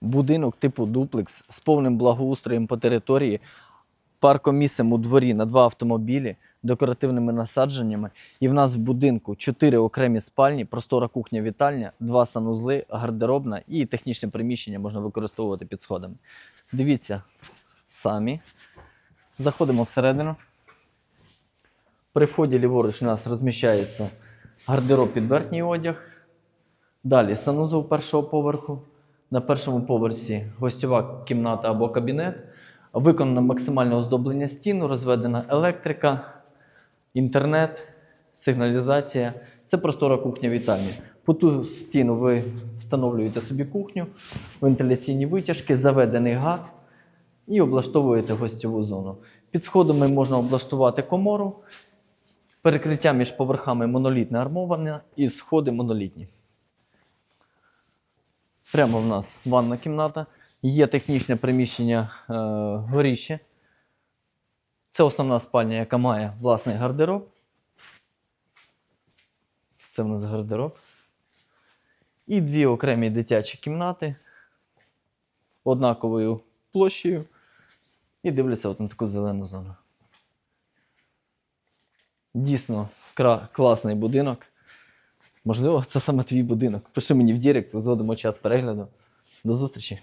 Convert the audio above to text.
Будинок типу дуплекс з повним благоустроєм по території, паркомісцем у дворі на два автомобілі, декоративними насадженнями. І в нас в будинку чотири окремі спальні, простора кухня, вітальня, два санузли, гардеробна і технічне приміщення можна використовувати під сходами. Дивіться самі. Заходимо всередину. При вході ліворуч у нас розміщається гардероб під верхній одяг. Далі санузел першого поверху. На першому поверсі гостьова кімната або кабінет. Виконано максимальне оздоблення стін, розведена електрика, інтернет, сигналізація. Це простора кухня вітальня. По ту стіну ви встановлюєте собі кухню, вентиляційні витяжки, заведений газ і облаштовуєте гостьову зону. Під сходами можна облаштувати комору, перекриття між поверхами монолітне армоване і сходи монолітні. Прямо в нас ванна кімната. Є технічне приміщення е, горіще. Це основна спальня, яка має власний гардероб. Це в нас гардероб. І дві окремі дитячі кімнати однаковою площею. І дивляться от на таку зелену зону. Дійсно класний будинок. Можливо, це саме твій будинок. Пиши мені в Дірект, згодимо час перегляду. До зустрічі!